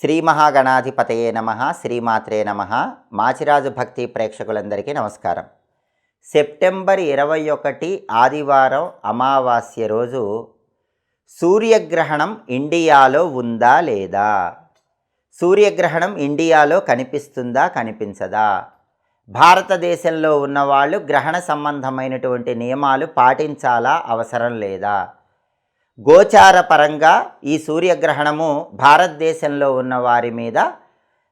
శ్రీ మహాగణాధిపతయే నమ శ్రీమాత్రే నమ. మాచిరాజు భక్తి ప్రేక్షకులందరికీ నమస్కారం. సెప్టెంబర్ ఇరవై ఒకటి ఆదివారం అమావాస్య రోజు సూర్యగ్రహణం ఇండియాలో ఉందా లేదా? సూర్యగ్రహణం ఇండియాలో కనిపిస్తుందా కనిపించదా? భారతదేశంలో ఉన్నవాళ్ళు గ్రహణ సంబంధమైనటువంటి నియమాలు పాటించాలా అవసరం లేదా? గోచార పరంగా ఈ సూర్యగ్రహణము భారతదేశంలో ఉన్న వారి మీద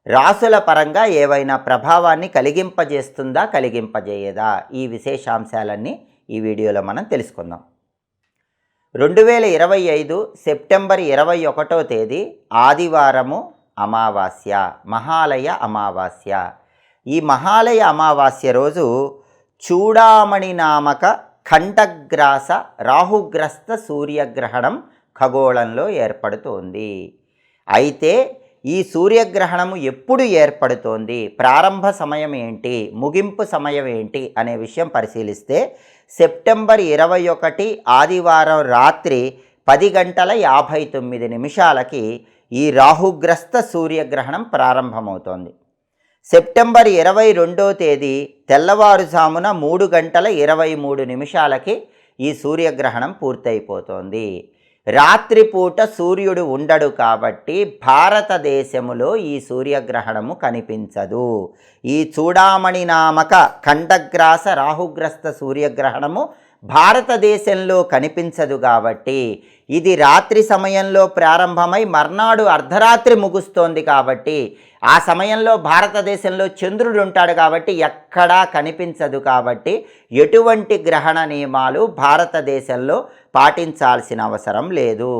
రాసుల పరంగా ఏవైనా ప్రభావాన్ని కలిగింపజేస్తుందా కలిగింపజేయదా? ఈ విశేషాంశాలన్నీ ఈ వీడియోలో మనం తెలుసుకుందాం. రెండు వేల ఇరవై ఐదు సెప్టెంబర్ ఇరవై ఒకటో తేదీ ఆదివారము అమావాస్య మహాలయ అమావాస్య. ఈ మహాలయ అమావాస్య రోజు చూడామణి నామక ఖండగ్రాస రాహుగ్రస్త సూర్యగ్రహణం ఖగోళంలో ఏర్పడుతోంది. అయితే ఈ సూర్యగ్రహణము ఎప్పుడు ఏర్పడుతోంది? ప్రారంభ సమయం ఏంటి? ముగింపు సమయం ఏంటి? అనే విషయం పరిశీలిస్తే సెప్టెంబర్ ఇరవై ఒకటి ఆదివారం రాత్రి పది గంటల యాభై తొమ్మిది నిమిషాలకి ఈ రాహుగ్రస్త సూర్యగ్రహణం ప్రారంభమవుతోంది. సెప్టెంబర్ ఇరవై రెండో తేదీ తెల్లవారుజామున మూడు గంటల ఇరవై మూడు నిమిషాలకి ఈ సూర్యగ్రహణం పూర్తయిపోతోంది. రాత్రిపూట సూర్యుడు ఉండడు కాబట్టి భారతదేశములో ఈ సూర్యగ్రహణము కనిపించదు. ఈ చూడామణి నామక ఖండగ్రాస రాహుగ్రస్త సూర్యగ్రహణము భారతదేశంలో కనిపించదు కాబట్టి ఇది రాత్రి సమయంలో ప్రారంభమై మర్నాడు అర్ధరాత్రి ముగుస్తోంది కాబట్టి ఆ సమయంలో భారతదేశంలో చంద్రుడు ఉంటాడు కాబట్టి ఎక్కడా కనిపించదు కాబట్టి ఎటువంటి గ్రహణ నియమాలు భారతదేశంలో పాటించాల్సిన అవసరం లేదు.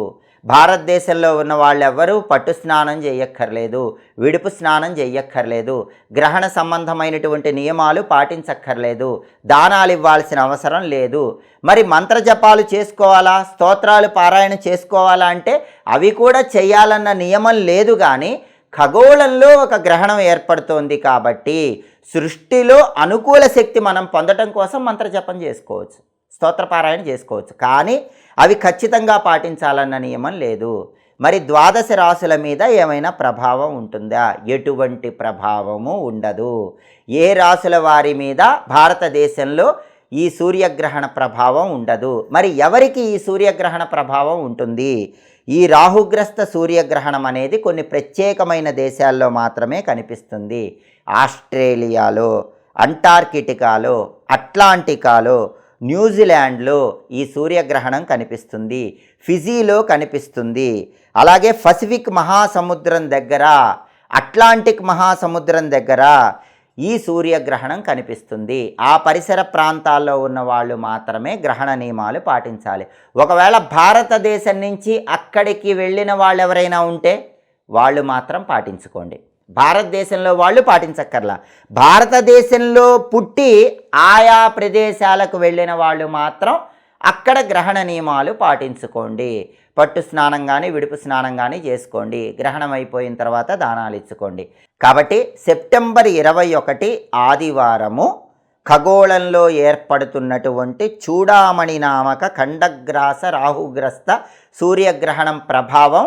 భారతదేశంలో ఉన్న వాళ్ళెవ్వరూ పట్టు స్నానం చేయక్కర్లేదు విడుపు స్నానం చేయక్కర్లేదు గ్రహణ సంబంధమైనటువంటి నియమాలు పాటించక్కర్లేదు దానాలు ఇవ్వాల్సిన అవసరం లేదు. మరి మంత్రజపాలు చేసుకోవాలా స్తోత్రాలు పారాయణ చేసుకోవాలా అంటే అవి కూడా చేయాలన్న నియమం లేదు కానీ ఖగోళంలో ఒక గ్రహణం ఏర్పడుతోంది కాబట్టి సృష్టిలో అనుకూల శక్తి మనం పొందటం కోసం మంత్రజపం చేసుకోవచ్చు. స్తోత్రపారాయణ చేసుకోవచ్చు. కానీ అవి ఖచ్చితంగా పాటించాలన్న నియమం లేదు. మరి ద్వాదశ రాశుల మీద ఏమైనా ప్రభావం ఉంటుందా? ఎటువంటి ప్రభావము ఉండదు. ఏ రాశుల వారి మీద భారతదేశంలో ఈ సూర్యగ్రహణ ప్రభావం ఉండదు. మరి ఎవరికి ఈ సూర్యగ్రహణ ప్రభావం ఉంటుంది? ఈ రాహుగ్రస్త సూర్యగ్రహణం అనేది కొన్ని ప్రత్యేకమైన దేశాల్లో మాత్రమే కనిపిస్తుంది. ఆస్ట్రేలియాలో అంటార్కిటికాలో అట్లాంటికాలో న్యూజిలాండ్లో ఈ సూర్యగ్రహణం కనిపిస్తుంది. ఫిజీలో కనిపిస్తుంది. అలాగే పసిఫిక్ మహాసముద్రం దగ్గర అట్లాంటిక్ మహాసముద్రం దగ్గర ఈ సూర్యగ్రహణం కనిపిస్తుంది. ఆ పరిసర ప్రాంతాల్లో ఉన్న వాళ్ళు మాత్రమే గ్రహణ నియమాలు పాటించాలి. ఒకవేళ భారతదేశం నుంచి అక్కడికి వెళ్ళిన వాళ్ళు ఎవరైనా ఉంటే వాళ్ళు మాత్రం పాటించుకోండి. భారతదేశంలో వాళ్ళు పాటించక్కర్లా. భారతదేశంలో పుట్టి ఆయా ప్రదేశాలకు వెళ్ళిన వాళ్ళు మాత్రం అక్కడ గ్రహణ నియమాలు పాటించుకోండి. పట్టు స్నానం కానీ విడుపు స్నానం కానీ చేసుకోండి. గ్రహణం అయిపోయిన తర్వాత దానాలు ఇచ్చుకోండి. కాబట్టి సెప్టెంబర్ ఇరవై ఒకటి ఆదివారము ఖగోళంలో ఏర్పడుతున్నటువంటి చూడామణి నామక ఖండగ్రాస రాహుగ్రస్త సూర్యగ్రహణం ప్రభావం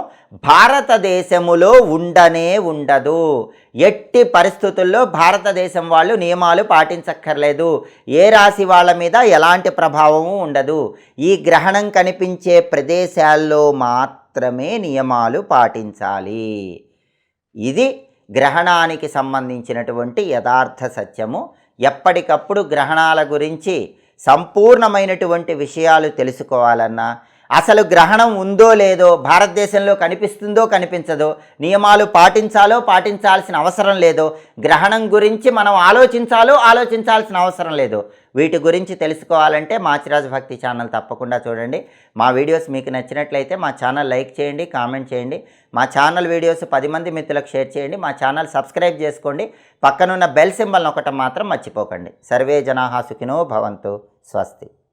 భారతదేశములో ఉండనే ఉండదు. ఎట్టి పరిస్థితుల్లో భారతదేశం వాళ్ళు నియమాలు పాటించక్కర్లేదు. ఏ రాశి వాళ్ళ మీద ఎలాంటి ప్రభావము ఉండదు. ఈ గ్రహణం కనిపించే ప్రదేశాల్లో మాత్రమే నియమాలు పాటించాలి. ఇది గ్రహణానికి సంబంధించినటువంటి యథార్థ సత్యము. ఎప్పటికప్పుడు గ్రహణాల గురించి సంపూర్ణమైనటువంటి విషయాలు తెలుసుకోవాలన్నా అసలు గ్రహణం ఉందో లేదో భారతదేశంలో కనిపిస్తుందో కనిపించదో నియమాలు పాటించాలో పాటించాల్సిన అవసరం లేదో గ్రహణం గురించి మనం ఆలోచించాలో ఆలోచించాల్సిన అవసరం లేదు వీటి గురించి తెలుసుకోవాలంటే మాచిరాజు భక్తి ఛానల్ తప్పకుండా చూడండి. మా వీడియోస్ మీకు నచ్చినట్లయితే మా ఛానల్ లైక్ చేయండి కామెంట్ చేయండి. మా ఛానల్ వీడియోస్ పది మంది మిత్రులకు షేర్ చేయండి. మా ఛానల్ సబ్స్క్రైబ్ చేసుకోండి. పక్కనున్న బెల్ సింబల్ ఒకటి మాత్రం మర్చిపోకండి. సర్వే జనాహా సుఖినో భవంతు. స్వస్తి.